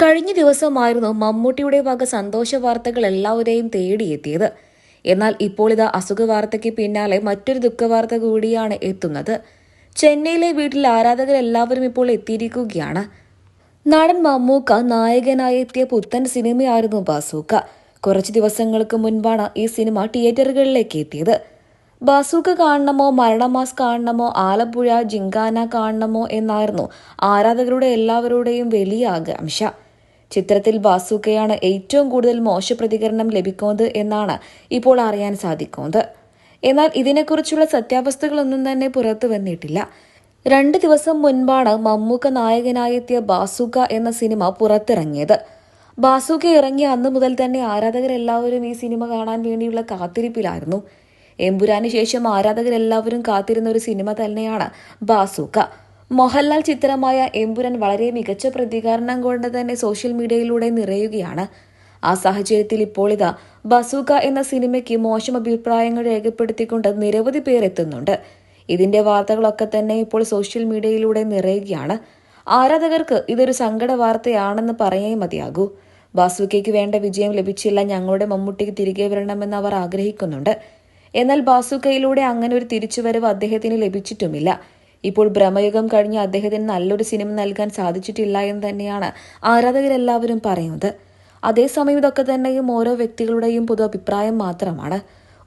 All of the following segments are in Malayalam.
കഴിഞ്ഞ ദിവസമായിരുന്നു മമ്മൂട്ടിയുടെ വക സന്തോഷ വാർത്തകൾ എല്ലാവരെയും തേടിയെത്തിയത്. എന്നാൽ ഇപ്പോൾ ഇത് അസുഖ വാർത്തയ്ക്ക് പിന്നാലെ മറ്റൊരു ദുഃഖവാർത്ത കൂടിയാണ് എത്തുന്നത്. ചെന്നൈയിലെ വീട്ടിൽ ആരാധകർ എല്ലാവരും ഇപ്പോൾ എത്തിയിരിക്കുകയാണ്. നടൻ മമ്മൂക്ക നായകനായി എത്തിയ പുത്തൻ സിനിമയായിരുന്നു ബാസൂക്ക. കുറച്ച് ദിവസങ്ങൾക്ക് മുൻപാണ് ഈ സിനിമ തിയേറ്ററുകളിലേക്ക് എത്തിയത്. ബാസൂക്ക കാണണമോ മരണമാസ് കാണണമോ ആലപ്പുഴ ജിങ്കാന കാണണമോ എന്നായിരുന്നു ആരാധകരുടെ എല്ലാവരുടെയും വലിയ ആകാംക്ഷ. ചിത്രത്തിൽ ബാസുക്കയാണ് ഏറ്റവും കൂടുതൽ മോശ പ്രതികരണം ലഭിക്കുന്നത് എന്നാണ് ഇപ്പോൾ അറിയാൻ സാധിക്കുന്നത്. എന്നാൽ ഇതിനെക്കുറിച്ചുള്ള സത്യാവസ്ഥകളൊന്നും തന്നെ പുറത്തു വന്നിട്ടില്ല. രണ്ട് ദിവസം മുൻപാണ് മമ്മൂക്ക നായകനായെത്തിയ ബാസുക്ക എന്ന സിനിമ പുറത്തിറങ്ങിയത്. ബാസുക്ക ഇറങ്ങിയ അന്ന് മുതൽ തന്നെ ആരാധകരെല്ലാവരും ഈ സിനിമ കാണാൻ വേണ്ടിയുള്ള കാത്തിരിപ്പിലായിരുന്നു. എമ്പുരാന് ശേഷം ആരാധകരെല്ലാവരും കാത്തിരുന്ന ഒരു സിനിമ തന്നെയാണ് ബാസൂക്ക മോഹൻലാൽ ചിത്രമായ എമ്പുരൻ വളരെ മികച്ച പ്രതികരണം കൊണ്ട് തന്നെ സോഷ്യൽ മീഡിയയിലൂടെ നിറയുകയാണ്. ആ സാഹചര്യത്തിൽ ഇപ്പോൾ ഇതാ ബസൂക്ക എന്ന സിനിമയ്ക്ക് മോശം അഭിപ്രായങ്ങൾ രേഖപ്പെടുത്തിക്കൊണ്ട് നിരവധി പേർ എത്തുന്നുണ്ട്. ഇതിന്റെ വാർത്തകളൊക്കെ തന്നെ ഇപ്പോൾ സോഷ്യൽ മീഡിയയിലൂടെ നിറയുകയാണ്. ആരാധകർക്ക് ഇതൊരു സങ്കട വാർത്തയാണെന്ന് പറയേ മതിയാകൂ. ബാസുക്കയ്ക്ക് വേണ്ട വിജയം ലഭിച്ചില്ല ഞങ്ങളുടെ മമ്മൂട്ടിക്ക് തിരികെ വരണമെന്ന് അവർ ആഗ്രഹിക്കുന്നുണ്ട്. എന്നാൽ ബാസുക്കയിലൂടെ അങ്ങനെ ഒരു തിരിച്ചുവരവ് അദ്ദേഹത്തിന് ലഭിച്ചിട്ടുമില്ല. ഇപ്പോൾ ഭ്രമയുഗം കഴിഞ്ഞ് അദ്ദേഹത്തിന് നല്ലൊരു സിനിമ നൽകാൻ സാധിച്ചിട്ടില്ല എന്ന് തന്നെയാണ് ആരാധകരെല്ലാവരും പറയുന്നത്. അതേസമയം ഇതൊക്കെ തന്നെയും ഓരോ വ്യക്തികളുടെയും പൊതു അഭിപ്രായം മാത്രമാണ്.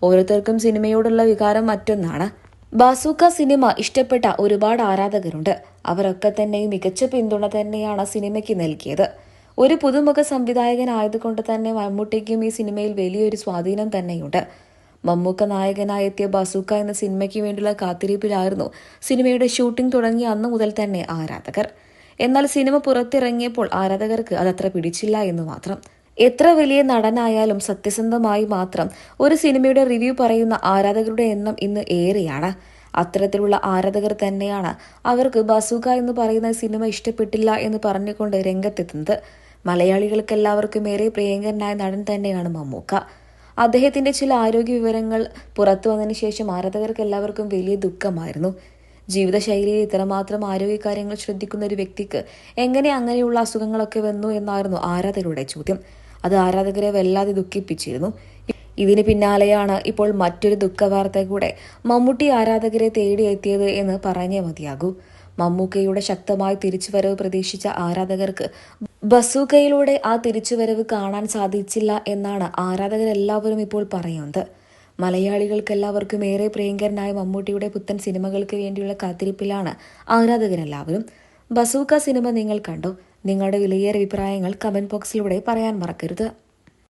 ഓരോരുത്തർക്കും സിനിമയോടുള്ള വികാരം മറ്റൊന്നാണ്. ബാസൂക്ക സിനിമ ഇഷ്ടപ്പെട്ട ഒരുപാട് ആരാധകരുണ്ട്. അവരൊക്കെ തന്നെ മികച്ച പിന്തുണ തന്നെയാണ് സിനിമയ്ക്ക് നൽകിയത്. ഒരു പുതുമുഖ സംവിധായകനായതുകൊണ്ട് തന്നെ മമ്മൂട്ടിക്കും ഈ സിനിമയിൽ വലിയൊരു സ്വാധീനം തന്നെയുണ്ട്. മമ്മൂക്ക നായകനായി എത്തിയ ബസൂക്ക എന്ന സിനിമയ്ക്ക് വേണ്ടിയുള്ള കാത്തിരിപ്പിലായിരുന്നു. സിനിമയുടെ ഷൂട്ടിംഗ് തുടങ്ങിയ അന്ന് മുതൽ തന്നെ ആരാധകർ. എന്നാൽ സിനിമ പുറത്തിറങ്ങിയപ്പോൾ ആരാധകർക്ക് അതത്ര പിടിച്ചില്ല എന്ന് മാത്രം. എത്ര വലിയ നടനായാലും സത്യസന്ധമായി മാത്രം ഒരു സിനിമയുടെ റിവ്യൂ പറയുന്ന ആരാധകരുടെ എണ്ണം ഇന്ന് ഏറെയാണ്. അത്തരത്തിലുള്ള ആരാധകർ തന്നെയാണ് അവർക്ക് ബസൂക്ക എന്ന് പറയുന്ന സിനിമ ഇഷ്ടപ്പെട്ടില്ല എന്ന് പറഞ്ഞുകൊണ്ട് രംഗത്തെത്തുന്നത്. മലയാളികൾക്കെല്ലാവർക്കും ഏറെ പ്രിയങ്കരനായ നടൻ തന്നെയാണ് മമ്മൂക്ക. അദ്ദേഹത്തിന്റെ ചില ആരോഗ്യ വിവരങ്ങൾ പുറത്തു വന്നതിന് ശേഷം ആരാധകർക്ക് എല്ലാവർക്കും വലിയ ദുഃഖമായിരുന്നു. ജീവിതശൈലിയിൽ ഇത്രമാത്രം ആരോഗ്യകാര്യങ്ങൾ ശ്രദ്ധിക്കുന്ന ഒരു വ്യക്തിക്ക് എങ്ങനെ അങ്ങനെയുള്ള അസുഖങ്ങളൊക്കെ വന്നു എന്നായിരുന്നു ആരാധകരുടെ ചോദ്യം. അത് ആരാധകരെ വല്ലാതെ ദുഃഖിപ്പിച്ചിരുന്നു. ഇതിന് പിന്നാലെയാണ് ഇപ്പോൾ മറ്റൊരു ദുഃഖവാർത്ത കൂടെ മമ്മൂട്ടി ആരാധകരെ തേടിയെത്തിയത് എന്ന് പറഞ്ഞേ മതിയാകൂ. മമ്മൂക്കയുടെ ശക്തമായ തിരിച്ചുവരവ് പ്രതീക്ഷിച്ച ആരാധകർക്ക് ബസൂക്കയിലൂടെ ആ തിരിച്ചുവരവ് കാണാൻ സാധിച്ചില്ല എന്നാണ് ആരാധകരെല്ലാവരും ഇപ്പോൾ പറയുന്നത്. മലയാളികൾക്കെല്ലാവർക്കും ഏറെ പ്രിയങ്കരനായ മമ്മൂട്ടിയുടെ പുത്തൻ സിനിമകൾക്ക് വേണ്ടിയുള്ള കാത്തിരിപ്പിലാണ് ആരാധകരെല്ലാവരും. ബസൂക്ക സിനിമ നിങ്ങൾ കണ്ടു? നിങ്ങളുടെ വിലയേറെ അഭിപ്രായങ്ങൾ കമന്റ് ബോക്സിലൂടെ പറയാൻ മറക്കരുത്.